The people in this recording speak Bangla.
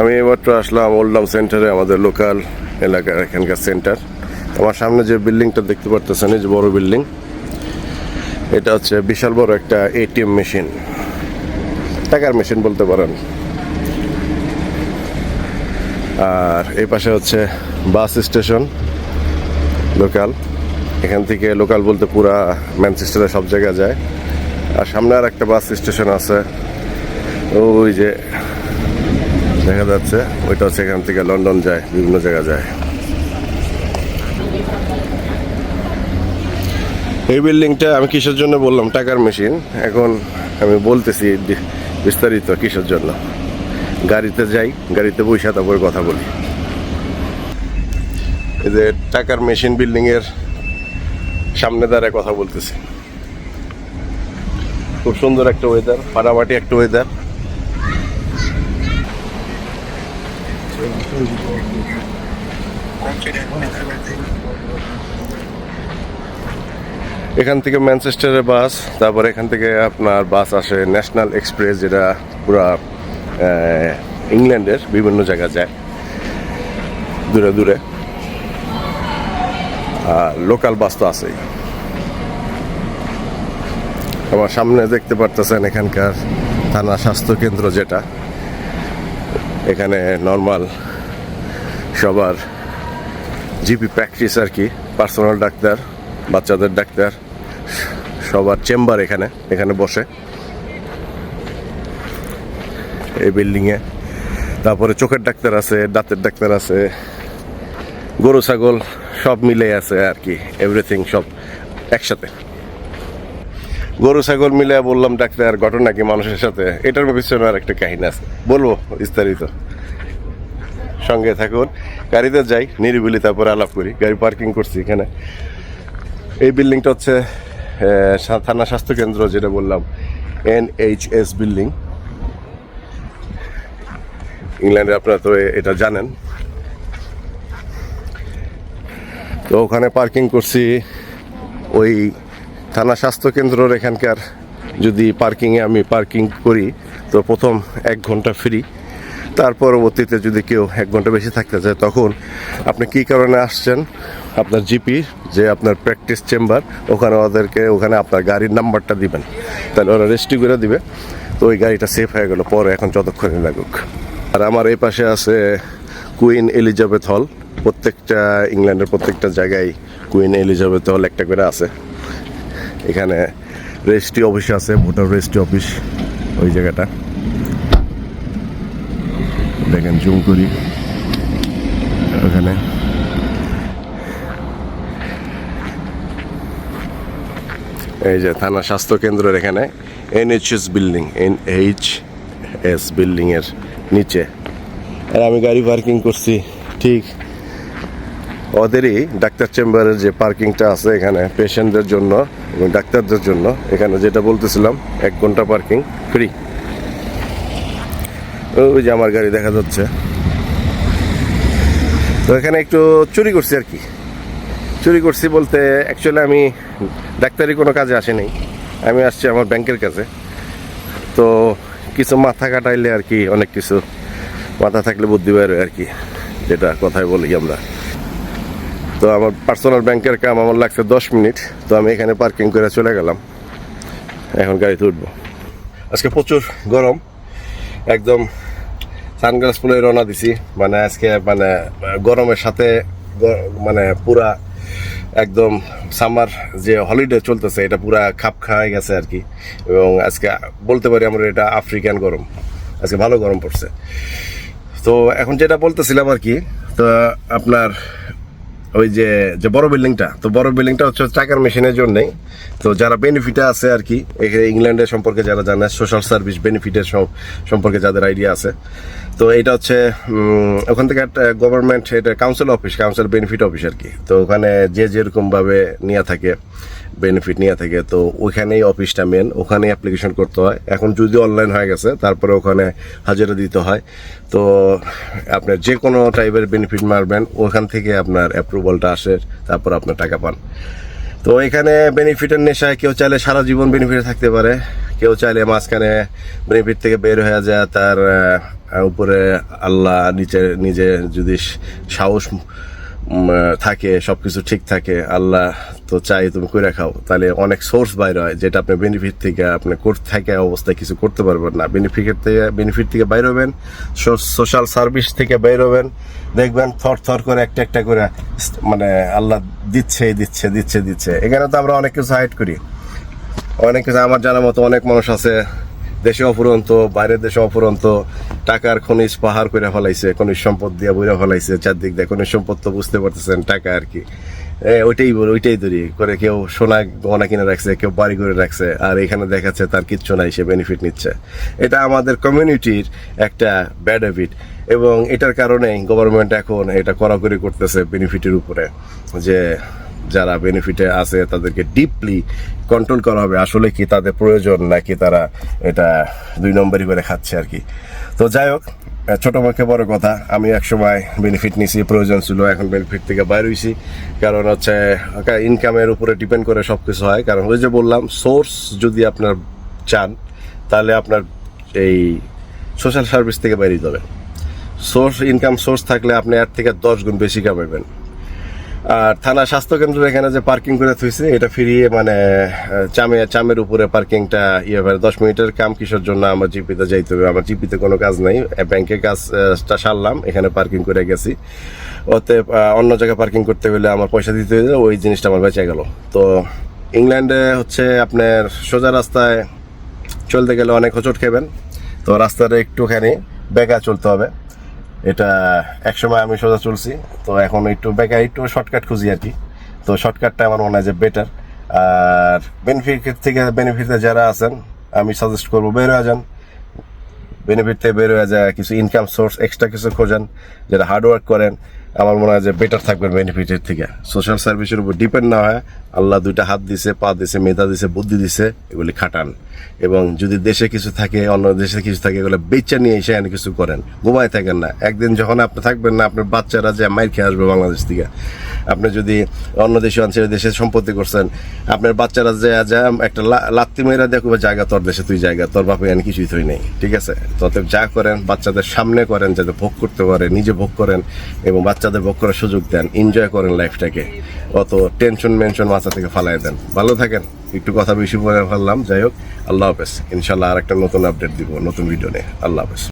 আমি এমাত্র আসলাম ওল্ডাম সেন্টারে আমাদের লোকাল এলাকার এখানকার সেন্টার আমার সামনে যে বিল্ডিংটা দেখতে পারতেছেন, এই যে বড় বিল্ডিং এটা হচ্ছে বিশাল বড় একটা এটিএম মেশিন টাকার মেশিন বলতে পারেন। আর এই পাশে হচ্ছে বাস স্টেশন লোকাল এখান থেকে লোকাল বলতে পুরা ম্যানচেস্টারে সব জায়গায় যায়। আর সামনে আর একটা বাস স্টেশন আছে। ওই যে দেখা যাচ্ছে, ওইটা হচ্ছে এখান থেকে লন্ডন যায়, বিভিন্ন জায়গা যায়। এই বিল্ডিংটা আমি কিসের জন্য বললাম? টাকার মেশিন। এখন আমি বলতেছি বিস্তারিত কিসের জন্য। গাড়িতে যাই, গাড়িতে বসে তারপরে কথা বলি। এই যে টাকার মেশিন বিল্ডিং এর সামনে দাঁড়ায় কথা বলতেছি। খুব সুন্দর একটা ওয়েদার ফাটাফাটি একটা ওয়েদার এখান থেকে ম্যানচেস্টারের বাস, তারপর এখান থেকে আপনার বাস আসে ন্যাশনাল এক্সপ্রেস, যেটা পুরা ইংল্যান্ডের বিভিন্ন জায়গা যায়, দূরে দূরে। আর লোকাল বাস তো আছেই। আমার সামনে দেখতে পারতেছেন এখানকার থানা স্বাস্থ্য কেন্দ্র যেটা। এখানে নর্মাল সবার জিপি প্র্যাকটিস আর কি পার্সোনাল ডাক্তার, বাচ্চাদের ডাক্তার, সবার চেম্বার এখানে এখানে বসে। এই বিল্ডিংয়ে তারপরে চোখের ডাক্তার আছে, দাঁতের ডাক্তার আছে, গরু, ছাগল, সব মিলে আছে আর কি এভরিথিং সব একসাথে। গরু, ছাগল মিলে বললাম, ডাক্তার ঘটনা কি মানুষের সাথে? এটার পিছনে আর একটা কাহিনী আছে। বলব বিস্তারিত। সঙ্গে থাকুন। গাড়িতে যাই, নিরিবিলি তারপরে আলাপ করি। গাড়ি পার্কিং করছি এখানে। এই বিল্ডিংটা হচ্ছে থানা স্বাস্থ্য কেন্দ্র যেটা বললাম এন এইচ এস বিল্ডিং। ইংল্যান্ডে আপনারা তো এটা জানেন। তো ওখানে পার্কিং করছি ওই থানা স্বাস্থ্য কেন্দ্রর এখানকার যদি পার্কিংয়ে আমি পার্কিং করি, তো প্রথম এক ঘণ্টা ফ্রি তার পরবর্তীতে যদি কেউ এক ঘণ্টা বেশি থাকতে চায়, তখন আপনি কী কারণে আসছেন? আপনার জিপি যে আপনার প্র্যাকটিস চেম্বার ওখানে ওদেরকে, ওখানে আপনার গাড়ির নাম্বারটা দিবেন। তাহলে ওরা রেজিস্ট্রি করে দিবে। তো ওই গাড়িটা সেফ হয়ে গেল, পরে এখন যতক্ষণই লাগুক। আর আমার এই পাশে আছে কুইন এলিজাবেথ হল প্রত্যেকটা ইংল্যান্ডের প্রত্যেকটা জায়গায় কুইন এলিজাবেথ হল একটা করে আছে। এখানে রেজিস্ট্রি অফিস আছে ভোটার রেজিস্ট্রি অফিস ওই জায়গাটা। দেখেন জুম করি। ওখানে। এই যে থানা স্বাস্থ্য কেন্দ্রের এখানে, NHS building N H S বিল্ডিংয়ের নিচে। আর আমি গাড়ি পার্কিং করছি, ঠিক ওদেরই ডাক্তার চেম্বারের যে পার্কিংটা আছে এখানে, পেশেন্টদের জন্য এবং ডাক্তারদের জন্য। এখানে যেটা বলতেছিলাম, এক ঘণ্টা পার্কিং ফ্রি ওই যে আমার গাড়ি দেখা যাচ্ছে। তো এখানে একটু চুরি করছি আর কি। চুরি করছি বলতে অ্যাকচুয়ালি আমি ডাক্তারি কোনো কাজে আসিনি আমি আসছি আমার ব্যাংকের কাছে তো কিছু মাথা কাটাইলে আর কি, অনেক কিছু। মাথা থাকলে বুদ্ধি বের হয় আর কি, যেটা কথায় বলি আমরা। তো আমার পার্সোনাল ব্যাংকের কাম আমার লাগছে দশ মিনিট, তো আমি এখানে পার্কিং করে চলে গেলাম। এখন গাড়িতে উঠবো। আজকে প্রচুর গরম। একদম সানগ্লাস পরে রওনা দিছি। মানে আজকে মানে গরমের সাথে মানে পুরা একদম সামার যে হলিডে চলতেছে, এটা পুরা খাপ খাওয়াই গেছে আর কি। এবং আজকে বলতে পারি আমরা এটা আফ্রিকান গরম। আজকে ভালো গরম পড়ছে। তো এখন যেটা বলতেছিলাম আর কি, তো আপনার ওই যে যে বড় বিল্ডিংটা তো বড় বিল্ডিংটা হচ্ছে টাকার মেশিনের জন্যই। তো যারা বেনিফিটে আছে আর কি ইংল্যান্ডের সম্পর্কে যারা জানে সোশ্যাল সার্ভিস বেনিফিটের সম- সম্পর্কে যাদের আইডিয়া আছে। তো এটা হচ্ছে ওখান থেকে একটা গভর্নমেন্ট এটা council office council benefit office আর কি। তো ওখানে যে যেরকমভাবে নিয়ে থাকে বেনিফিট নিয়ে থাকে, তো ওইখানেই অফিসটা মেন ওখানেই অ্যাপ্লিকেশন করতে হয়। এখন যদি অনলাইন হয়ে গেছে, তারপরে ওখানে হাজিরা দিতে হয়। তো আপনার যে কোনো টাইপের বেনিফিট মারবেন, ওখান থেকে আপনার অ্যাপ্রুভালটা আসে, তারপর আপনার টাকা পান। তো এখানে বেনিফিটের নেশায় কেউ চাইলে সারা জীবন বেনিফিটে থাকতে পারে। কেউ চাইলে মাঝখানে বেনিফিট থেকে বের হয়ে যায়, তার উপরে আল্লাহ নিচে, নিজে যদি সাহস থাকে, সবকিছু ঠিক থাকে, আল্লাহ তো চাই তুমি করে খাও। তাহলে অনেক সোর্স বাইরে হয়, যেটা আপনি বেনিফিট থেকে, আপনি থাকে অবস্থায় কিছু করতে পারবেন না। বেনিফিট থেকে বেনিফিট থেকে বাইর হবেন সোশ্যাল সার্ভিস থেকে বের হবেন। দেখবেন থর থর করে একটা একটা করে মানে আল্লাহ দিচ্ছে দিচ্ছে দিচ্ছে দিচ্ছে। এখানে তো আমরা অনেক কিছু হাইড করি। অনেক কিছু আমার জানার মতো অনেক মানুষ আছে। দেশে অফুরন্ত, বাইরের দেশে অফুরন্ত, টাকার খনিজ পাহাড় করে ফেলাইছে, খনিজ সম্পদ দিয়ে বইরা ফেলাইছে, চারদিক দিয়ে খনিজ সম্পদ তো বুঝতে পারতেছেন, টাকা আর কি। ওইটাই বল, ওইটাই ধরি করে কেউ সোনা গহনা কিনে রাখছে, কেউ বাড়ি করে রাখছে, আর এখানে দেখাচ্ছে তার কিচ্ছু নাই, সে বেনিফিট নিচ্ছে। এটা আমাদের কমিউনিটির একটা ব্যাড হ্যাবিট এবং এটার কারণেই গভর্নমেন্ট এখন এটা কড়াকড়ি করতেছে বেনিফিটের উপরে, যে যারা বেনিফিটে আছে, তাদেরকে ডিপলি কন্ট্রোল করা হবে। আসলে কি তাদের প্রয়োজন, নাকি তারা এটা দুই নম্বরই করে খাচ্ছে আর কি? তো যাই হোক ছোটো মুখে বড় কথা, আমি এক সময় বেনিফিট নিছি, প্রয়োজন ছিল, এখন বেনিফিট থেকে বাইর হয়েছি কারণ হচ্ছে ইনকামের উপরে ডিপেন্ড করে সব কিছু হয়। কারণ ওই যে বললাম সোর্স যদি আপনার চান, তাহলে আপনার এই সোশ্যাল সার্ভিস থেকে বাইরে হবে। সোর্স ইনকাম সোর্স থাকলে আপনি এর থেকে দশ গুণ বেশি কামাবেন আর থানা স্বাস্থ্য কেন্দ্র এখানে যে পার্কিং করে থুইছে, এটা ফিরিয়ে মানে চামে চামের উপরে পার্কিংটা ইয়ে হবে। দশ মিনিটের কাম কিসের জন্য আমার জিপিতে যাইতে হবে? আমার জিপিতে কোনো কাজ নেই। ব্যাংকে কাজটা সারলাম, এখানে পার্কিং করে গেছি। ওতে অন্য জায়গায় পার্কিং করতে গেলে আমার পয়সা দিতে হলে ওই জিনিসটা আমার বেঁচে গেল। তো ইংল্যান্ডে হচ্ছে আপনার সোজা রাস্তায় চলতে গেলে অনেক হোঁচট খেবেন। তো রাস্তাটা একটুখানি বেকা চলতে হবে। এটা একসময় আমি সোজা চলছি, তো এখন একটু বেকার, একটু শর্টকাট খুঁজি আর কি। তো শর্টকাটটা আমার মনে হয় যে বেটার আর বেনিফিট থেকে বেনিফিটে যারা আছেন, আমি সাজেস্ট করব বের হয়ে যান। বেনিফিট থেকে বের হয়ে যায় কিছু ইনকাম সোর্স এক্সট্রা কিছু খোঁজেন, যারা হার্ডওয়ার্ক করেন। আমার মনে হয় যে বেটার থাকবেন বেনিফিটের থেকে। সোশ্যাল সার্ভিসের উপর ডিপেন্ড না হয়, আল্লাহ দুইটা হাত দিছে, পা দিছে, মেধা দিছে, বুদ্ধি দিছে, এগুলি খাটান। এবং যদি দেশে কিছু থাকে, অন্য দেশে কিছু থাকে, এগুলো বেচা নিয়ে এসে এনে কিছু করেন। ঘুমায় থাকেন না। একদিন যখন আপনি থাকবেন না, আপনার বাচ্চারা যে মাইর খেয়ে আসবে বাংলাদেশ থেকে। আপনি যদি অন্য দেশে অঞ্চলে দেশে সম্পত্তি করছেন, আপনার বাচ্চারা যে একটা লাত্তি মেয়েরা দেখবে জায়গা তোর দেশে, তুই জায়গা, তোর বাপে এনে কিছুই তুই নেই। ঠিক আছে? তত যা করেন, বাচ্চাদের সামনে করেন, যাতে ভোগ করতে পারে, নিজে ভোগ করেন এবং বাচ্চাদের ভোগ করার সুযোগ দেন এনজয় করেন লাইফটাকে অত টেনশন মেনশন মাথা থেকে ফালাই দেন। ভালো থাকেন। একটু কথা বেশি বলে ফেললাম। যাই হোক, আল্লাহ হাফেজ। ইনশাল্লাহ আর একটা নতুন আপডেট দিব, নতুন ভিডিও নিয়ে। আল্লাহ হাফেজ।